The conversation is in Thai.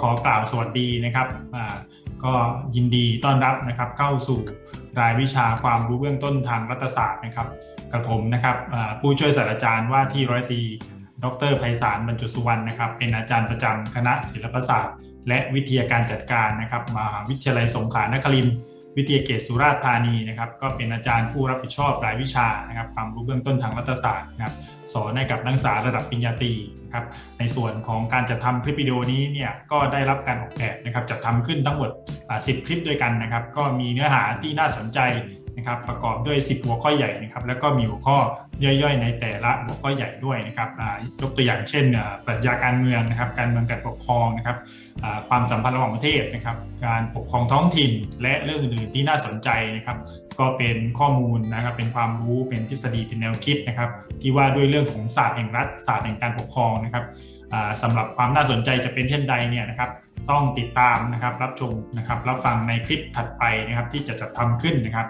ขอกล่าวสวัสดีนะครับก็ยินดีต้อนรับนะครับเข้าสู่รายวิชาความรู้เบื้องต้นทางรัฐศาสตร์นะครับ กับผมนะครับผู้ช่วยศาสตราจารย์ว่าที่ร้อยตรีดรไพศาลบรรจุสุวรรณนะครับ เป็นอาจารย์ประจำคณะศิลปศาสตร์ และวิทยาการจัดการนะครับมหาวิทยาลัยสงขลานครินทร์ วิทยาเขตสุราษฎร์ธานีนะครับก็เป็นอาจารย์ผู้รับผิดชอบรายวิชานะครับความรู้เบื้องต้นทางรัฐศาสตร์นะครับสอนให้กับนักศึกษาระดับปริญญาตรีนะครับในส่วนของการจัดทำคลิปวิดีโอนี้เนี่ยก็ได้รับการออกแบบนะครับจัดทำขึ้นทั้งหมด 10 คลิปด้วยกันนะครับก็มีเนื้อหาที่น่าสนใจนะครับประกอบด้วย 10 หัวข้อใหญ่นะครับแล้วก็มีหัวข้อ ย่อยๆ ในแต่ละหัวข้อใหญ่ด้วยนะครับยกตัวอย่างเช่นปรัชญาการเมืองนะครับการเมืองการปกครองนะครับความสัมพันธ์ระหว่างประเทศนะครับ การปกครองท้องถิ่นและเรื่องอื่นๆที่น่าสนใจนะครับ ก็เป็นข้อมูลนะครับเป็นความรู้เป็นทฤษฎีเป็นแนวคิดนะครับ ที่ว่าด้วยเรื่องของศาสตร์แห่งรัฐศาสตร์แห่งการปกครองนะครับสำหรับความน่าสนใจจะเป็นเช่นใดเนี่ยนะครับต้องติดตามนะครับรับชมนะครับรับฟังในคลิปถัดไปนะครับที่จะจัดทำขึ้นนะครับ